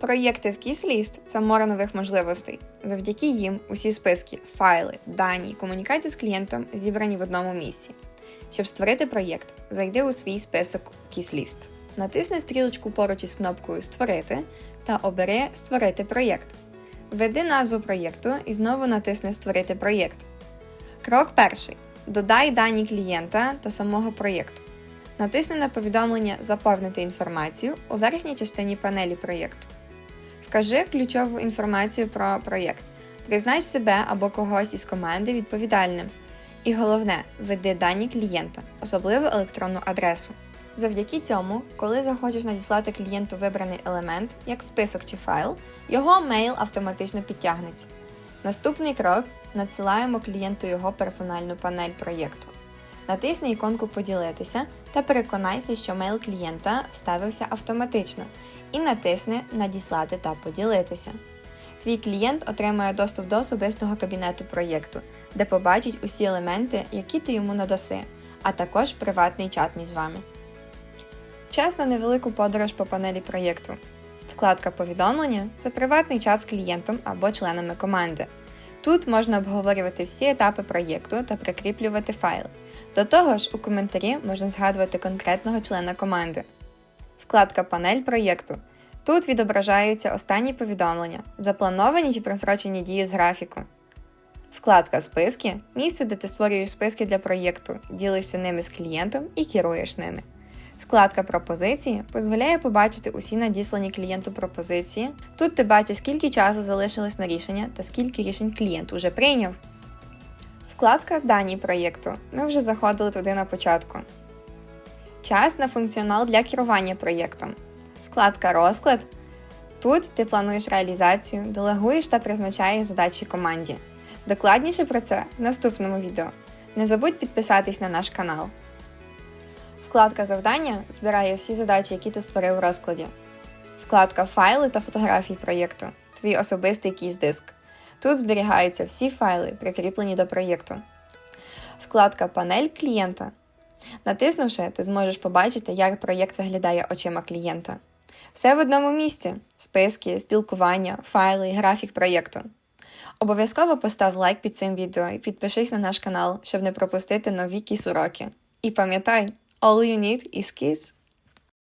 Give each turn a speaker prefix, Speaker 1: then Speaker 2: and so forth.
Speaker 1: Проєкти в KissList – це море нових можливостей. Завдяки їм усі списки, файли, дані, комунікації з клієнтом зібрані в одному місці. Щоб створити проєкт, зайди у свій список KissList. Натисни стрілочку поруч із кнопкою Створити та обери Створити проєкт. Введи назву проєкту і знову натисни Створити проєкт. Крок перший. Додай дані клієнта та самого проєкту. Натисни на повідомлення Заповнити інформацію у верхній частині панелі проєкту. Вкажи ключову інформацію про проєкт. Признай себе або когось із команди відповідальним. І головне, введи дані клієнта, особливо електронну адресу. Завдяки цьому, коли захочеш надіслати клієнту вибраний елемент, як список чи файл, його мейл автоматично підтягнеться. Наступний крок надсилаємо клієнту його персональну панель проєкту. Натисни іконку Поділитися та переконайся, що мейл клієнта вставився автоматично, і натисни Надіслати та поділитися. Твій клієнт отримає доступ до особистого кабінету проєкту, де побачить усі елементи, які ти йому надаси, а також приватний чат між вами. Час на невелику подорож по панелі проєкту. Вкладка Повідомлення це приватний чат з клієнтом або членами команди. Тут можна обговорювати всі етапи проєкту та прикріплювати файли. До того ж, у коментарі можна згадувати конкретного члена команди. Вкладка Панель проєкту. Тут відображаються останні повідомлення, заплановані чи просрочені дії з графіку. Вкладка Списки місце, де ти створюєш списки для проєкту, ділишся ними з клієнтом і керуєш ними. Вкладка Пропозиції дозволяє побачити усі надіслані клієнту пропозиції. Тут ти бачиш, скільки часу залишилось на рішення та скільки рішень клієнт уже прийняв. Вкладка Дані проєкту. Ми вже заходили туди на початку. Час на функціонал для керування проєктом. Вкладка Розклад. Тут ти плануєш реалізацію, делегуєш та призначаєш задачі команді. Докладніше про це в наступному відео. Не забудь підписатись на наш канал. Вкладка Завдання збирає всі задачі, які ти створив у розкладі. Вкладка Файли та фотографії проєкту. Твій особистий кіз-диск. Тут зберігаються всі файли, прикріплені до проєкту. Вкладка Панель клієнта. Натиснувши, ти зможеш побачити, як проєкт виглядає очима клієнта. Все в одному місці: списки, спілкування, файли графік проєкту. Обов'язково постав лайк під цим відео і підпишись на наш канал, щоб не пропустити нові кіс уроки. І пам'ятай, all you need is kiss.